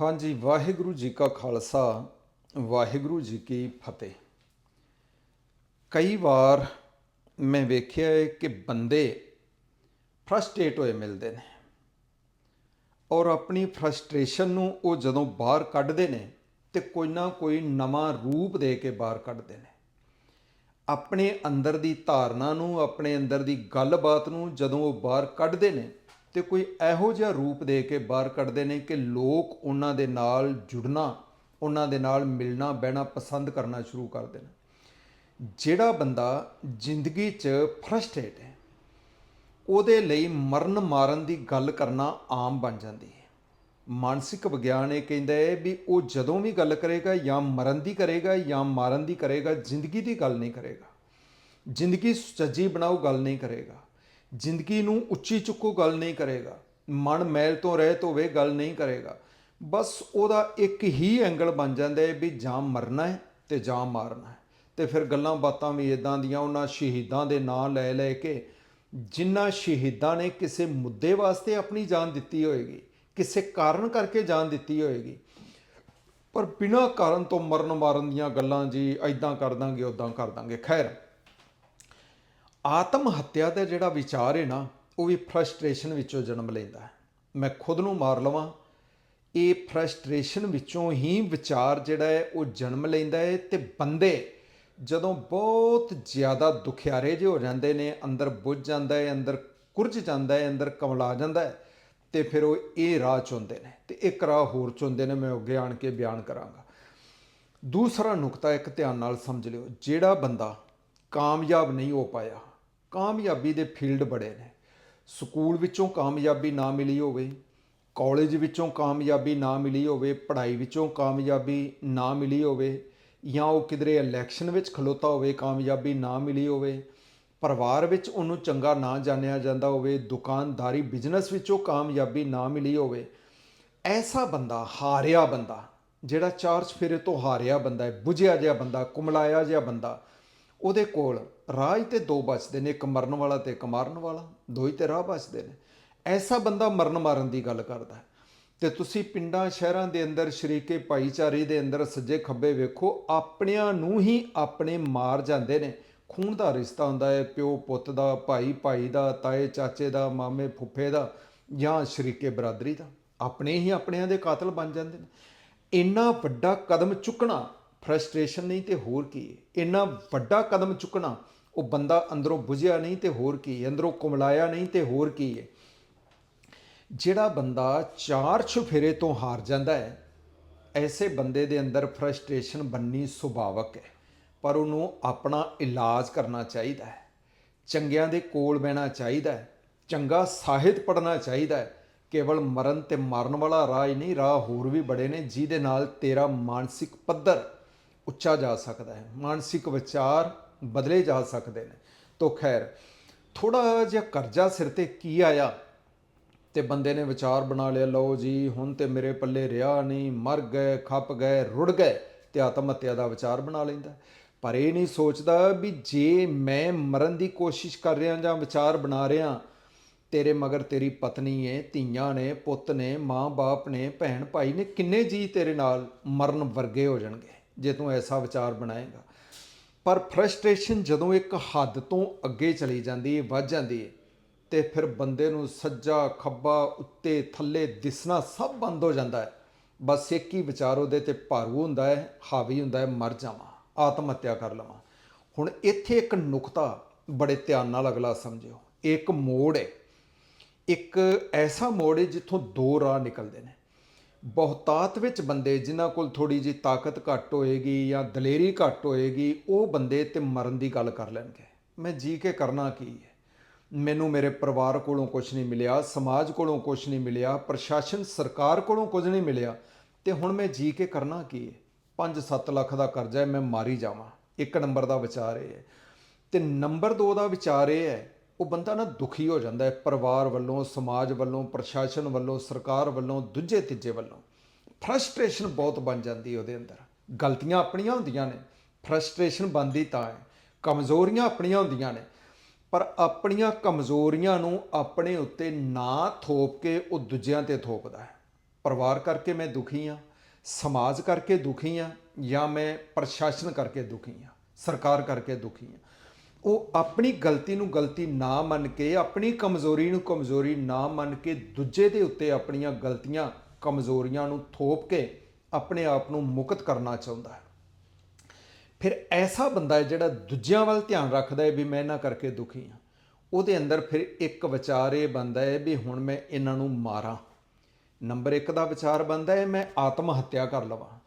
ਹਾਂਜੀ, ਵਾਹਿਗੁਰੂ ਜੀ ਕਾ ਖਾਲਸਾ, ਵਾਹਿਗੁਰੂ ਜੀ ਕੀ ਫਤਿਹ। ਕਈ ਵਾਰ ਮੈਂ ਵੇਖਿਆ ਹੈ ਕਿ ਬੰਦੇ ਫਰਸਟ੍ਰੇਟ ਹੋਏ ਮਿਲਦੇ ਨੇ ਔਰ ਆਪਣੀ ਫਰਸਟ੍ਰੇਸ਼ਨ ਨੂੰ ਉਹ ਜਦੋਂ ਬਾਹਰ ਕੱਢਦੇ ਨੇ ਤੇ ਕੋਈ ਨਾ ਕੋਈ ਨਵਾਂ ਰੂਪ ਦੇ ਕੇ ਬਾਹਰ ਕੱਢਦੇ ਨੇ। ਆਪਣੇ ਅੰਦਰ ਦੀ ਧਾਰਨਾ ਨੂੰ, ਆਪਣੇ ਅੰਦਰ ਦੀ ਗੱਲਬਾਤ ਨੂੰ ਜਦੋਂ ਉਹ ਬਾਹਰ ਕੱਢਦੇ ਨੇ ਤੇ ਕੋਈ ਇਹੋ ਜਿਹਾ ਰੂਪ ਦੇ ਕੇ ਬਾਹਰ ਕੱਢਦੇ ਨੇ ਕਿ ਲੋਕ ਉਹਨਾਂ ਦੇ ਨਾਲ ਜੁੜਨਾ, ਉਹਨਾਂ ਦੇ ਨਾਲ ਮਿਲਣਾ, ਬਹਿਣਾ ਪਸੰਦ ਕਰਨਾ ਸ਼ੁਰੂ ਕਰਦੇ ਨੇ ਜਿਹੜਾ ਬੰਦਾ ਜ਼ਿੰਦਗੀ 'ਚ ਫਰਸਟ੍ਰੇਟ ਹੈ, ਉਹਦੇ ਲਈ ਮਰਨ ਮਾਰਨ ਦੀ ਗੱਲ ਕਰਨਾ ਆਮ ਬਣ ਜਾਂਦੀ ਹੈ। ਮਾਨਸਿਕ ਵਿਗਿਆਨ ਇਹ ਕਹਿੰਦਾ ਹੈ ਵੀ ਉਹ ਜਦੋਂ ਵੀ ਗੱਲ ਕਰੇਗਾ ਜਾਂ ਮਰਨ ਦੀ ਕਰੇਗਾ ਜਾਂ ਮਾਰਨ ਦੀ ਕਰੇਗਾ, ਜ਼ਿੰਦਗੀ ਦੀ ਗੱਲ ਨਹੀਂ ਕਰੇਗਾ। ਜ਼ਿੰਦਗੀ ਸੁਚੱਜੀ ਬਣਾਓ, ਗੱਲ ਨਹੀਂ ਕਰੇਗਾ। ਜ਼ਿੰਦਗੀ ਨੂੰ ਉੱਚੀ ਚੁੱਕੋ ਗੱਲ ਨਹੀਂ ਕਰੇਗਾ। ਮਨ ਮੈਲ ਤੋਂ ਰਹਿਤ ਹੋਵੇ ਗੱਲ ਨਹੀਂ ਕਰੇਗਾ। ਬਸ ਉਹਦਾ ਇੱਕ ਹੀ ਐਂਗਲ ਬਣ ਜਾਂਦਾ ਹੈ ਵੀ ਜਾਂ ਮਰਨਾ ਹੈ ਤੇ ਜਾਂ ਮਾਰਨਾ ਹੈ। ਤੇ ਫਿਰ ਗੱਲਾਂ ਬਾਤਾਂ ਵੀ ਇਦਾਂ ਦੀਆਂ ਉਹਨਾਂ ਸ਼ਹੀਦਾਂ ਦੇ ਨਾਂ ਲੈ ਲੈ ਕੇ ਜਿਨ੍ਹਾਂ ਸ਼ਹੀਦਾਂ ਨੇ ਕਿਸੇ ਮੁੱਦੇ ਵਾਸਤੇ ਆਪਣੀ ਜਾਨ ਦਿੱਤੀ ਹੋਏਗੀ, ਕਿਸੇ ਕਾਰਨ ਕਰਕੇ ਜਾਨ ਦਿੱਤੀ ਹੋਏਗੀ, ਪਰ ਬਿਨਾਂ ਕਾਰਨ ਤੋਂ ਮਰਨ ਮਾਰਨ ਦੀਆਂ ਗੱਲਾਂ ਜੀ ਐਦਾਂ ਕਰ ਦਾਂਗੇ ਉਦਾਂ ਕਰ ਦਾਂਗੇ। ਖੈਰ ਆਤਮ ਹੱਤਿਆ ਦਾ ਜਿਹੜਾ ਵਿਚਾਰ ਹੈ ਨਾ, ਉਹ ਵੀ ਫਰਸਟ੍ਰੇਸ਼ਨ ਵਿੱਚੋਂ ਜਨਮ ਲੈਂਦਾ ਹੈ। ਮੈਂ ਖੁਦ ਨੂੰ ਮਾਰ ਲਵਾਂ, ਇਹ ਫਰਸਟ੍ਰੇਸ਼ਨ ਵਿੱਚੋਂ ਹੀ ਵਿਚਾਰ ਜਿਹੜਾ ਹੈ, ਉਹ ਜਨਮ ਲੈਂਦਾ ਹੈ ਤੇ ਬੰਦੇ ਜਦੋਂ ਬਹੁਤ ਜ਼ਿਆਦਾ ਦੁਖਿਆਰੇ ਜਿਹੇ ਹੋ ਜਾਂਦੇ ਨੇ, ਅੰਦਰ ਬੁੱਝ ਜਾਂਦਾ ਹੈ, ਅੰਦਰ ਕੁਰਝ ਜਾਂਦਾ ਹੈ, ਅੰਦਰ ਕਮਲਾ ਜਾਂਦਾ ਹੈ, ਤੇ ਫਿਰ ਉਹ ਇਹ ਰਾਹ ਚੁੰਦੇ ਨੇ ਤੇ ਇੱਕ ਰਾਹ ਹੋਰ ਚੁੰਦੇ ਨੇ, ਮੈਂ ਅੱਗੇ ਆਣ ਕੇ ਬਿਆਨ ਕਰਾਂਗਾ। ਦੂਸਰਾ ਨੁਕਤਾ ਇੱਕ ਧਿਆਨ ਨਾਲ ਸਮਝ ਲਿਓ, ਜਿਹੜਾ ਬੰਦਾ ਕਾਮਯਾਬ ਨਹੀਂ ਹੋ ਪਾਇਆ ਕਾਮਯਾਬੀ ਦੇ ਫੀਲਡ ਬੜੇ ਨੇ। ਸਕੂਲ ਵਿੱਚੋਂ ਕਾਮਯਾਬੀ ਨਾ ਮਿਲੀ ਹੋਵੇ, ਕਾਲਜ ਵਿੱਚੋਂ ਕਾਮਯਾਬੀ ਨਾ ਮਿਲੀ ਹੋਵੇ, ਪੜ੍ਹਾਈ ਵਿੱਚੋਂ ਕਾਮਯਾਬੀ ਨਾ ਮਿਲੀ ਹੋਵੇ ਜਾਂ ਉਹ ਕਿਧਰੇ ਇਲੈਕਸ਼ਨ ਵਿੱਚ ਖਲੋਤਾ ਹੋਵੇ, ਕਾਮਯਾਬੀ ਨਾ ਮਿਲੀ ਹੋਵੇ, ਪਰਿਵਾਰ ਵਿੱਚ ਉਹਨੂੰ ਚੰਗਾ ਨਾ ਜਾਣਿਆ ਜਾਂਦਾ ਹੋਵੇ, ਦੁਕਾਨਦਾਰੀ ਬਿਜ਼ਨਸ ਵਿੱਚੋਂ ਕਾਮਯਾਬੀ ਨਾ ਮਿਲੀ ਹੋਵੇ, ਐਸਾ ਬੰਦਾ, ਹਾਰਿਆ ਬੰਦਾ, ਜਿਹੜਾ ਚਾਰ ਚਫੇਰੇ ਤੋਂ ਹਾਰਿਆ ਬੰਦਾ ਹੈ, ਬੁਝਿਆ ਜਿਹਾ ਬੰਦਾ, ਕੁਮਲਾਇਆ ਜਿਹਾ ਬੰਦਾ ਉਹਦੇ ਕੋਲ ਰਾਹ ਹੀ ਤੇ ਦੋ ਬਚਦੇ ਨੇ, ਇੱਕ ਮਰਨ ਵਾਲਾ ਤੇ ਇੱਕ ਮਾਰਨ ਵਾਲਾ ਦੋ ਹੀ ਤੇ ਰਾਹ ਬਚਦੇ ਨੇ। ਐਸਾ ਬੰਦਾ ਮਰਨ ਮਾਰਨ ਦੀ ਗੱਲ ਕਰਦਾ ਹੈ। ਤੇ ਤੁਸੀਂ ਪਿੰਡਾਂ, ਸ਼ਹਿਰਾਂ ਦੇ ਅੰਦਰ, ਸ਼ਰੀਕੇ, ਭਾਈਚਾਰੇ ਦੇ ਅੰਦਰ ਸੱਜੇ ਖੱਬੇ ਵੇਖੋ, ਆਪਣਿਆਂ ਨੂੰ ਹੀ ਆਪਣੇ ਮਾਰ ਜਾਂਦੇ ਨੇ। ਖੂਨ ਦਾ ਰਿਸ਼ਤਾ ਹੁੰਦਾ ਹੈ, ਪਿਓ, ਪੁੱਤ ਦਾ, ਭਾਈ ਭਾਈ ਦਾ, ਤਾਏ, ਚਾਚੇ ਦਾ, ਮਾਮੇ, ਫੁੱਫੇ ਦਾ ਜਾਂ ਸ਼ਰੀਕੇ ਬਰਾਦਰੀ ਦਾ। ਆਪਣੇ ਹੀ ਆਪਣਿਆਂ ਦੇ ਕਾਤਲ ਬਣ ਜਾਂਦੇ ਨੇ। ਇੰਨਾ ਵੱਡਾ ਕਦਮ ਚੁੱਕਣਾ ਫਰਸਟ੍ਰੇਸ਼ਨ ਨਹੀਂ ਤੇ ਹੋਰ ਕੀ ਹੈ? ਇੰਨਾ ਵੱਡਾ ਕਦਮ ਚੁੱਕਣਾ, ਉਹ ਬੰਦਾ ਅੰਦਰੋਂ ਬੁਝਿਆ ਨਹੀਂ ਤੇ ਹੋਰ ਕੀ ਹੈ? ਅੰਦਰੋਂ ਕੁਮਲਾਇਆ ਨਹੀਂ ਤੇ ਹੋਰ ਕੀ ਹੈ? ਜਿਹੜਾ ਬੰਦਾ ਚਾਰ ਛੁਫੇਰੇ ਤੋਂ ਹਾਰ ਜਾਂਦਾ ਹੈ, ਐਸੇ ਬੰਦੇ ਦੇ ਅੰਦਰ ਫਰਸਟ੍ਰੇਸ਼ਨ ਬੰਨੀ ਸੁਭਾਵਕ ਹੈ। ਪਰ ਉਹਨੂੰ ਆਪਣਾ ਇਲਾਜ ਕਰਨਾ ਚਾਹੀਦਾ ਹੈ। ਚੰਗਿਆਂ ਦੇ ਕੋਲ ਬਹਿਣਾ ਚਾਹੀਦਾ ਹੈ। ਚੰਗਾ ਸਾਹਿਤ ਪੜ੍ਹਨਾ ਚਾਹੀਦਾ ਹੈ। ਕੇਵਲ ਮਰਨ ਤੇ ਮਾਰਨ ਵਾਲਾ ਰਾਹ ਹੀ ਨਹੀਂ, ਰਾਹ ਹੋਰ ਵੀ ਬੜੇ ਨੇ, ਜਿਹਦੇ ਨਾਲ ਤੇਰਾ ਮਾਨਸਿਕ ਪੱਧਰ ਉੱਚਾ ਜਾ ਸਕਦਾ ਹੈ, ਮਾਨਸਿਕ ਵਿਚਾਰ ਬਦਲੇ ਜਾ ਸਕਦੇ ਨੇ। ਤੋ ਖੈਰ ਥੋੜਾ ਜਿਹਾ ਕਰਜ਼ਾ ਸਿਰ ਤੇ ਕੀ ਆਇਆ ਤੇ ਬੰਦੇ ਨੇ ਵਿਚਾਰ ਬਣਾ ਲਿਆ, ਲਓ ਜੀ, ਹੁਣ ਤੇ ਮੇਰੇ ਪੱਲੇ ਰਿਹਾ ਨਹੀਂ, ਮਰ ਗਏ, ਖੱਪ ਗਏ, ਰੁੜ ਗਏ ਤੇ ਆਤਮ ਹੱਤਿਆ ਦਾ ਵਿਚਾਰ ਬਣਾ ਲੈਂਦਾ। ਪਰ ਇਹ ਨਹੀਂ ਸੋਚਦਾ ਵੀ ਜੇ ਮੈਂ ਮਰਨ ਦੀ ਕੋਸ਼ਿਸ਼ ਕਰ ਰਿਹਾ ਜਾਂ ਵਿਚਾਰ ਬਣਾ ਰਿਹਾ, ਤੇਰੇ ਮਗਰ ਤੇਰੀ ਪਤਨੀ ਹੈ ਧੀਆਂ ਨੇ, ਪੁੱਤ ਨੇ, ਮਾਂ-ਬਾਪ ਨੇ ਭੈਣ ਭਾਈ ਨੇ, ਕਿੰਨੇ ਜੀ ਤੇਰੇ ਨਾਲ ਮਰਨ ਵਰਗੇ ਹੋ ਜਾਣਗੇ? ਜੇ ਤੂੰ ਐਸਾ ਵਿਚਾਰ ਬਣਾਏਗਾ। ਪਰ ਫਰਸਟ੍ਰੇਸ਼ਨ ਜਦੋਂ ਇੱਕ ਹੱਦ ਤੋਂ ਅੱਗੇ ਚਲੀ ਜਾਂਦੀ ਹੈ ਵੱਧ ਜਾਂਦੀ ਹੈ ਤੇ ਫਿਰ ਬੰਦੇ ਨੂੰ ਸੱਜਾ, ਖੱਬਾ, ਉੱਤੇ, ਥੱਲੇ ਦਿਸਣਾ ਸਭ ਬੰਦ ਹੋ ਜਾਂਦਾ ਹੈ ਬਸ ਇੱਕ ਹੀ ਵਿਚਾਰ ਉਹਦੇ ਤੇ ਭਾਰੂ ਹੁੰਦਾ ਹੈ ਹਾਵੀ ਹੁੰਦਾ ਹੈ ਮਰ ਜਾਵਾਂ, ਆਤਮ ਹੱਤਿਆ ਕਰ ਲਵਾਂ। ਹੁਣ ਇੱਥੇ ਇੱਕ ਨੁਕਤਾ ਬੜੇ ਧਿਆਨ ਨਾਲ ਅਗਲਾ ਸਮਝਿਓ। ਇੱਕ ਮੋੜ ਹੈ ਇੱਕ ਐਸਾ ਮੋੜ ਹੈ ਜਿੱਥੋਂ ਦੋ ਰਾਹ ਨਿਕਲਦੇ ਨੇ। ਬਹੁਤਾਤ ਵਿੱਚ ਬੰਦੇ ਜਿਨ੍ਹਾਂ ਕੋਲ ਥੋੜੀ ਜੀ ਤਾਕਤ ਘੱਟ ਹੋਏਗੀ ਜਾਂ ਦਲੇਰੀ ਘੱਟ ਹੋਏਗੀ, ਉਹ ਬੰਦੇ ਤੇ ਮਰਨ ਦੀ ਗੱਲ ਕਰ ਲੈਣਗੇ। ਮੈਂ ਜੀ ਕੇ ਕਰਨਾ ਕੀ ਹੈ? ਮੈਨੂੰ ਮੇਰੇ ਪਰਿਵਾਰ ਕੋਲੋਂ ਕੁਝ ਨਹੀਂ ਮਿਲਿਆ, ਸਮਾਜ ਕੋਲੋਂ ਕੁਝ ਨਹੀਂ ਮਿਲਿਆ, ਪ੍ਰਸ਼ਾਸਨ, ਸਰਕਾਰ ਕੋਲੋਂ ਕੁਝ ਨਹੀਂ ਮਿਲਿਆ। ਤੇ ਹੁਣ ਮੈਂ ਜੀ ਕੇ ਕਰਨਾ ਕੀ ਹੈ? 5-7 ਲੱਖ ਦਾ ਕਰਜ਼ਾ ਹੈ, ਮੈਂ ਮਾਰੀ ਜਾਵਾਂ। ਇੱਕ ਨੰਬਰ ਦਾ ਵਿਚਾਰ ਇਹ ਹੈ। ਤੇ ਨੰਬਰ 2 ਦਾ ਵਿਚਾਰ ਇਹ ਹੈ ਉਹ ਬੰਦਾ ਨਾ ਦੁਖੀ ਹੋ ਜਾਂਦਾ ਹੈ ਪਰਿਵਾਰ ਵੱਲੋਂ, ਸਮਾਜ ਵੱਲੋਂ, ਪ੍ਰਸ਼ਾਸਨ ਵੱਲੋਂ, ਸਰਕਾਰ ਵੱਲੋਂ, ਦੂਜੇ ਤੀਜੇ ਵੱਲੋਂ। ਫਰਸਟ੍ਰੇਸ਼ਨ ਬਹੁਤ ਬਣ ਜਾਂਦੀ ਉਹਦੇ ਅੰਦਰ। ਗਲਤੀਆਂ ਆਪਣੀਆਂ ਹੁੰਦੀਆਂ ਨੇ ਫਰਸਟ੍ਰੇਸ਼ਨ ਬਣਦੀ ਤਾਂ ਹੈ। ਕਮਜ਼ੋਰੀਆਂ ਆਪਣੀਆਂ ਹੁੰਦੀਆਂ ਨੇ, ਪਰ ਆਪਣੀਆਂ ਕਮਜ਼ੋਰੀਆਂ ਨੂੰ ਆਪਣੇ ਉੱਤੇ ਨਾ ਥੋਪ ਕੇ ਉਹ ਦੂਜਿਆਂ ਤੇ ਥੋਪਦਾ ਹੈ। ਪਰਿਵਾਰ ਕਰਕੇ ਮੈਂ ਦੁਖੀ ਹਾਂ, ਸਮਾਜ ਕਰਕੇ ਦੁਖੀ ਹਾਂ ਜਾਂ ਮੈਂ ਪ੍ਰਸ਼ਾਸਨ ਕਰਕੇ ਦੁਖੀ ਹਾਂ, ਸਰਕਾਰ ਕਰਕੇ ਦੁਖੀ ਹਾਂ। ਉਹ ਆਪਣੀ ਗਲਤੀ ਨੂੰ ਗਲਤੀ ਨਾ ਮੰਨ ਕੇ, ਆਪਣੀ ਕਮਜ਼ੋਰੀ ਨੂੰ ਕਮਜ਼ੋਰੀ ਨਾ ਮੰਨ ਕੇ ਦੂਜੇ ਦੇ ਉੱਤੇ ਆਪਣੀਆਂ ਗਲਤੀਆਂ, ਕਮਜ਼ੋਰੀਆਂ ਨੂੰ ਥੋਪ ਕੇ ਆਪਣੇ ਆਪ ਨੂੰ ਮੁਕਤ ਕਰਨਾ ਚਾਹੁੰਦਾ ਹੈ। ਫਿਰ ਐਸਾ ਬੰਦਾ ਹੈ ਜਿਹੜਾ ਦੂਜਿਆਂ ਵੱਲ ਧਿਆਨ ਰੱਖਦਾ ਹੈ ਵੀ ਮੈਂ ਇਹਨਾਂ ਕਰਕੇ ਦੁਖੀ ਹਾਂ। ਉਹਦੇ ਅੰਦਰ ਫਿਰ ਇੱਕ ਵਿਚਾਰ ਇਹ ਬੰਦਾ ਹੈ ਵੀ ਹੁਣ ਮੈਂ ਇਹਨਾਂ ਨੂੰ ਮਾਰਾਂ। ਨੰਬਰ 1 ਦਾ ਵਿਚਾਰ ਬੰਦਾ ਹੈ, ਮੈਂ ਆਤਮ ਹੱਤਿਆ ਕਰ ਲਵਾਂ।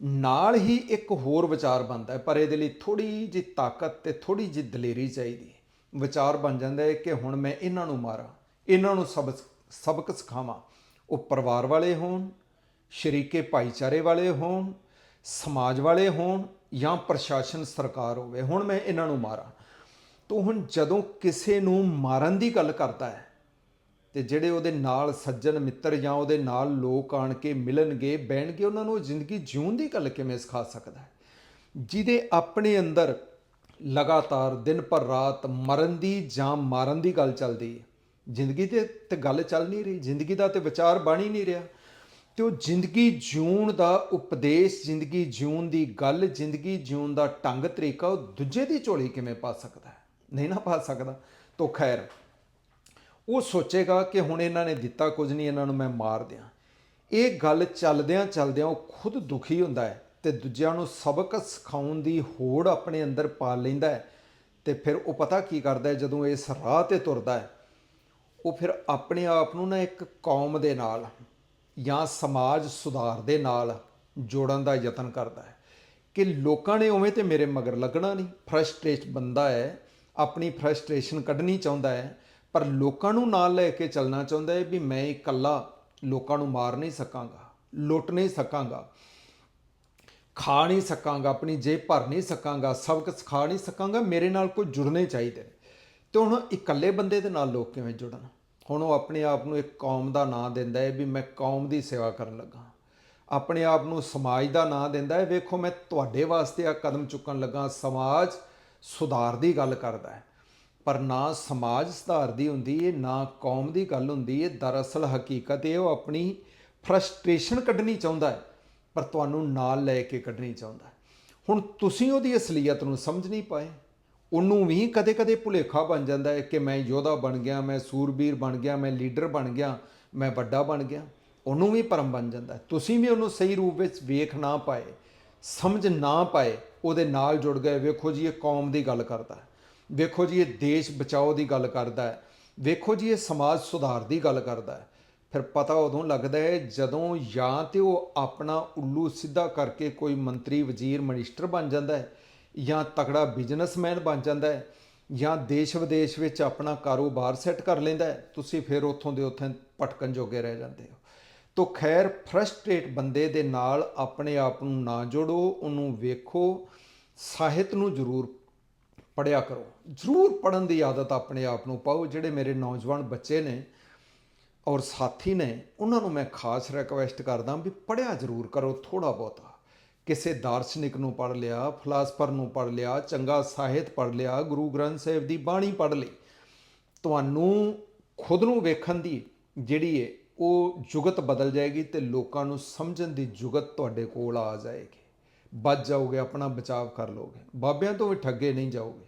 ਨਾਲ ਹੀ ਇੱਕ ਹੋਰ ਵਿਚਾਰ ਬਣਦਾ ਹੈ, ਪਰ ਇਹਦੇ ਲਈ ਥੋੜੀ ਜਿਹੀ ਤਾਕਤ ਤੇ ਥੋੜੀ ਜਿਹੀ ਦਲੇਰੀ ਚਾਹੀਦੀ ਵਿਚਾਰ ਬਣ ਜਾਂਦਾ ਹੈ ਕਿ ਹੁਣ ਮੈਂ ਇਹਨਾਂ ਨੂੰ ਮਾਰਾਂ, ਇਹਨਾਂ ਨੂੰ ਸਬਕ ਸਬਕ ਸਿਖਾਵਾਂ। ਉਹ ਪਰਿਵਾਰ ਵਾਲੇ ਹੋਣ, ਸ਼ਰੀਕੇ ਭਾਈਚਾਰੇ ਵਾਲੇ ਹੋਣ, ਸਮਾਜ ਵਾਲੇ ਹੋਣ ਜਾਂ ਪ੍ਰਸ਼ਾਸਨ ਸਰਕਾਰ ਹੋਵੇ, ਹੁਣ ਮੈਂ ਇਹਨਾਂ ਨੂੰ ਮਾਰਾਂ। ਤੋ ਹੁਣ ਜਦੋਂ ਕਿਸੇ ਨੂੰ ਮਾਰਨ ਦੀ ਗੱਲ ਕਰਦਾ ਹੈ ਤੇ ਜਿਹੜੇ ਉਹਦੇ ਨਾਲ ਸੱਜਣ ਮਿੱਤਰ ਜਾਂ ਉਹਦੇ ਨਾਲ ਲੋਕ ਆਣ ਕੇ ਮਿਲਣਗੇ, ਬਹਿਣਗੇ, ਉਹਨਾਂ ਨੂੰ ਜ਼ਿੰਦਗੀ ਜਿਉਣ ਦੀ ਗੱਲ ਕਿਵੇਂ ਸਿਖਾ ਸਕਦਾ ਹੈ? ਜਿਹਦੇ ਆਪਣੇ ਅੰਦਰ ਲਗਾਤਾਰ ਦਿਨ ਭਰ ਰਾਤ ਮਰਨ ਦੀ ਜਾਂ ਮਾਰਨ ਦੀ ਗੱਲ ਚੱਲਦੀ ਹੈ। ਜ਼ਿੰਦਗੀ ਤੇ ਤੇ ਗੱਲ ਚੱਲ ਨਹੀਂ ਰਹੀ, ਜ਼ਿੰਦਗੀ ਦਾ ਤੇ ਵਿਚਾਰ ਬਣ ਹੀ ਨਹੀਂ ਰਿਹਾ। ਤੇ ਉਹ ਜ਼ਿੰਦਗੀ ਜਿਉਣ ਦਾ ਉਪਦੇਸ਼, ਜ਼ਿੰਦਗੀ ਜਿਉਣ ਦੀ ਗੱਲ, ਜ਼ਿੰਦਗੀ ਜਿਉਣ ਦਾ ਢੰਗ, ਤਰੀਕਾ ਉਹ ਦੂਜੇ ਦੀ ਝੋਲੀ ਕਿਵੇਂ ਪਾ ਸਕਦਾ ਹੈ? ਨਹੀਂ ਨਾ ਪਾ ਸਕਦਾ, ਤੋ ਖੈਰ ਉਹ ਸੋਚੇਗਾ ਕਿ ਹੁਣ ਇਹਨਾਂ ਨੇ ਦਿੱਤਾ ਕੁਝ ਨਹੀਂ, ਇਹਨਾਂ ਨੂੰ ਮੈਂ ਮਾਰ ਦਿਆਂ। ਇਹ ਗੱਲ ਚੱਲਦਿਆਂ ਚੱਲਦਿਆਂ ਉਹ ਖੁਦ ਦੁਖੀ ਹੁੰਦਾ ਹੈ ਤੇ ਦੂਜਿਆਂ ਨੂੰ ਸਬਕ ਸਿਖਾਉਣ ਦੀ ਹੋੜ ਆਪਣੇ ਅੰਦਰ ਪਾ ਲੈਂਦਾ ਹੈ ਤੇ ਫਿਰ ਉਹ ਪਤਾ ਕੀ ਕਰਦਾ ਹੈ, ਜਦੋਂ ਇਸ ਰਾਹ ਤੇ ਤੁਰਦਾ ਹੈ, ਉਹ ਫਿਰ ਆਪਣੇ ਆਪ ਨੂੰ ਨਾ ਇੱਕ ਕੌਮ ਦੇ ਨਾਲ ਜਾਂ ਸਮਾਜ ਸੁਧਾਰ ਦੇ ਨਾਲ ਜੋੜਨ ਦਾ ਯਤਨ ਕਰਦਾ ਹੈ ਕਿ ਲੋਕਾਂ ਨੇ ਉਵੇਂ ਤੇ ਮੇਰੇ ਮਗਰ ਲੱਗਣਾ ਨਹੀਂ। ਫਰਸਟ੍ਰੇਟ ਬੰਦਾ ਹੈ, ਆਪਣੀ ਫਰਸਟ੍ਰੇਸ਼ਨ ਕੱਢਣੀ ਚਾਹੁੰਦਾ ਹੈ ਪਰ ਲੋਕਾਂ ਨੂੰ ਨਾਲ ਲੈ ਕੇ ਚੱਲਣਾ ਚਾਹੁੰਦਾ ਹੈ ਵੀ ਮੈਂ ਇਕੱਲਾ ਲੋਕਾਂ ਨੂੰ ਮਾਰ ਨਹੀਂ ਸਕਾਂਗਾ, ਲੁੱਟ ਨਹੀਂ ਸਕਾਂਗਾ, ਖਾ ਨਹੀਂ ਸਕਾਂਗਾ, ਆਪਣੀ ਜੇਬ ਭਰ ਨਹੀਂ ਸਕਾਂਗਾ, ਸਬਕ ਸਿਖਾ ਨਹੀਂ ਸਕਾਂਗਾ, ਮੇਰੇ ਨਾਲ ਕੋਈ ਜੁੜਨੇ ਚਾਹੀਦੇ ਨੇ। ਤੇ ਹੁਣ ਇਕੱਲੇ ਬੰਦੇ ਦੇ ਨਾਲ ਲੋਕ ਕਿਵੇਂ ਜੁੜਨ? ਹੁਣ ਉਹ ਆਪਣੇ ਆਪ ਨੂੰ ਇੱਕ ਕੌਮ ਦਾ ਨਾਂ ਦਿੰਦਾ ਹੈ ਵੀ ਮੈਂ ਕੌਮ ਦੀ ਸੇਵਾ ਕਰਨ ਲੱਗਾ। ਆਪਣੇ ਆਪ ਨੂੰ ਸਮਾਜ ਦਾ ਨਾਂ ਦਿੰਦਾ ਹੈ, ਵੇਖੋ ਮੈਂ ਤੁਹਾਡੇ ਵਾਸਤੇ ਆ ਕਦਮ ਚੁੱਕਣ ਲੱਗਾ, ਸਮਾਜ ਸੁਧਾਰ ਦੀ ਗੱਲ ਕਰਦਾ ਹੈ। ਪਰ ਨਾ ਸਮਾਜ ਸੁਧਾਰ ਦੀ ਹੁੰਦੀ ਹੈ ਨਾ ਕੌਮ ਦੀ ਗੱਲ ਹੁੰਦੀ ਹੈ ਦਰਅਸਲ ਹਕੀਕਤ ਇਹ ਉਹ ਆਪਣੀ ਫਰਸਟ੍ਰੇਸ਼ਨ ਕੱਢਣੀ ਚਾਹੁੰਦਾ ਹੈ ਪਰ ਤੁਹਾਨੂੰ ਨਾਲ ਲੈ ਕੇ ਕੱਢਣੀ ਚਾਹੁੰਦਾ ਹੁਣ ਤੁਸੀਂ ਉਹਦੀ ਅਸਲੀਅਤ ਨੂੰ ਸਮਝ ਨਹੀਂ ਪਾਏ, ਉਹਨੂੰ ਵੀ ਕਦੇ-ਕਦੇ ਭੁਲੇਖਾ ਬਣ ਜਾਂਦਾ ਹੈ ਕਿ ਮੈਂ ਯੋਧਾ ਬਣ ਗਿਆ, ਮੈਂ ਸੂਰਬੀਰ ਬਣ ਗਿਆ, ਮੈਂ ਲੀਡਰ ਬਣ ਗਿਆ, ਮੈਂ ਵੱਡਾ ਬਣ ਗਿਆ। ਉਹਨੂੰ ਵੀ ਭਰਮ ਬਣ ਜਾਂਦਾ ਤੁਸੀਂ ਵੀ ਉਹਨੂੰ ਸਹੀ ਰੂਪ ਵਿੱਚ ਵੇਖ ਨਾ ਪਾਏ, ਸਮਝ ਨਾ ਪਾਏ, ਉਹਦੇ ਨਾਲ ਜੁੜ ਗਏ। ਵੇਖੋ ਜੀ, ਇਹ ਕੌਮ ਦੀ ਗੱਲ ਕਰਦਾ ਵੇਖੋ ਜੀ, ਇਹ ਦੇਸ਼ ਬਚਾਓ ਦੀ ਗੱਲ ਕਰਦਾ ਹੈ। ਵੇਖੋ ਜੀ, ਇਹ ਸਮਾਜ ਸੁਧਾਰ ਦੀ ਗੱਲ ਕਰਦਾ ਹੈ। ਫਿਰ ਪਤਾ ਉਦੋਂ ਲੱਗਦਾ ਹੈ ਜਦੋਂ ਜਾਂ ਤੇ ਉਹ ਆਪਣਾ ਉੱਲੂ ਸਿੱਧਾ ਕਰਕੇ ਕੋਈ ਮੰਤਰੀ, ਵਜ਼ੀਰ, ਮਿਨਿਸਟਰ ਬਣ ਜਾਂਦਾ ਹੈ ਜਾਂ ਤਕੜਾ ਬਿਜ਼ਨਸਮੈਨ ਬਣ ਜਾਂਦਾ ਹੈ ਜਾਂ ਦੇਸ਼ ਵਿਦੇਸ਼ ਵਿੱਚ ਆਪਣਾ ਕਾਰੋਬਾਰ ਸੈੱਟ ਕਰ ਲੈਂਦਾ ਹੈ, ਤੁਸੀਂ ਫਿਰ ਉੱਥੋਂ ਦੇ ਉੱਥੇ ਭਟਕਣ ਜੋਗੇ ਰਹਿ ਜਾਂਦੇ ਹੋ। ਤੋ ਖੈਰ ਫਰਸਟ੍ਰੇਟ ਬੰਦੇ ਦੇ ਨਾਲ ਆਪਣੇ ਆਪ ਨੂੰ ਨਾ ਜੋੜੋ, ਉਹਨੂੰ ਵੇਖੋ, ਸਾਹਿਤ ਨੂੰ ਜ਼ਰੂਰ ਪੜਿਆ ਕਰੋ। ਜ਼ਰੂਰ ਪੜਨ ਦੀ ਆਦਤ ਆਪਣੇ ਆਪ ਨੂੰ ਪਾਓ। ਜਿਹੜੇ ਮੇਰੇ ਨੌਜਵਾਨ ਬੱਚੇ ਨੇ ਔਰ ਸਾਥੀ ਨੇ, ਉਹਨਾਂ ਨੂੰ ਮੈਂ ਖਾਸ ਰਿਕਵੈਸਟ ਕਰਦਾ ਵੀ ਪੜਿਆ ਜ਼ਰੂਰ ਕਰੋ ਥੋੜਾ ਬਹੁਤਾ। ਕਿਸੇ ਦਾਰਸ਼ਨਿਕ ਨੂੰ ਪੜ ਲਿਆ ਫਿਲਾਸਫਰ ਨੂੰ ਪੜ ਲਿਆ, ਚੰਗਾ ਸਾਹਿਤ ਪੜ ਲਿਆ, ਗੁਰੂ ਗ੍ਰੰਥ ਸਾਹਿਬ ਦੀ ਬਾਣੀ ਪੜ ਲਈ। ਤੁਹਾਨੂੰ ਖੁਦ ਨੂੰ ਵੇਖਣ ਦੀ ਜਿਹੜੀ ਹੈ ਉਹ ਜੁਗਤ ਬਦਲ ਜਾਏਗੀ ਤੇ ਲੋਕਾਂ ਨੂੰ ਸਮਝਣ ਦੀ ਜੁਗਤ ਤੁਹਾਡੇ ਕੋਲ ਆ ਜਾਏਗੀ। ਬਚ ਜਾਓਗੇ, ਆਪਣਾ ਬਚਾਅ ਕਰ ਲੋਗੇ। ਬਾਬਿਆਂ ਤੋਂ ਵੀ ਠੱਗੇ ਨਹੀਂ ਜਾਓਗੇ।